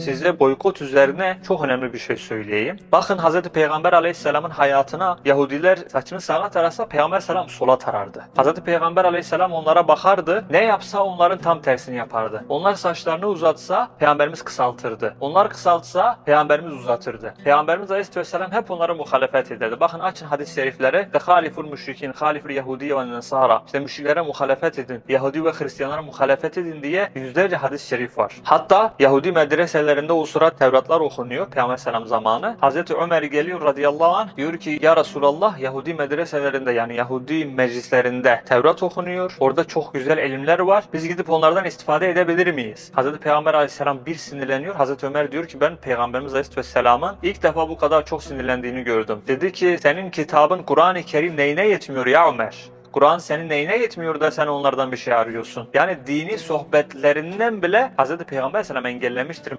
size boykot üzerine çok önemli bir şey söyleyeyim. Bakın Hz. Peygamber Aleyhisselam'ın hayatına Yahudiler saçını sağa tarasa Peygamber Selam sola tarardı. Hz. Peygamber Aleyhisselam onlara bakardı. Ne yapsa onların tam tersini yapardı. Onlar saçlarını uzatsa Peygamberimiz kısaltırdı. Onlar kısaltsa Peygamberimiz uzatırdı. Peygamberimiz Aleyhisselam hep onlara muhalefet ederdi. Bakın açın hadis-i şeriflere. De haliful müşrikin, haliful Yahudi ve Nesara. İşte müşriklere muhalefet edin. Yahudi ve Hristiyanlara muhalefet edin diye yüzlerce hadis-i şerif var. Hatta Yahudi medreselerinde o sıra Tevratlar okunuyor Peygamber Selam zamanı. Hazreti Ömer geliyor radıyallahu anh diyor ki ya Resulallah Yahudi medreselerinde yani Yahudi meclislerinde Tevrat okunuyor. Orada çok güzel ilimler var. Biz gidip onlardan istifade edebilir miyiz? Hazreti Peygamber aleyhisselam bir sinirleniyor. Hazreti Ömer diyor ki ben Peygamberimiz aleyhisselamın ilk defa bu kadar çok sinirlendiğini gördüm. Dedi ki senin kitabın Kur'an-ı Kerim neyine yetmiyor ya Ömer? Kur'an senin neyine yetmiyor da sen onlardan bir şey arıyorsun? Yani dini sohbetlerinden bile Hz. Peygamber selam engellemiştir.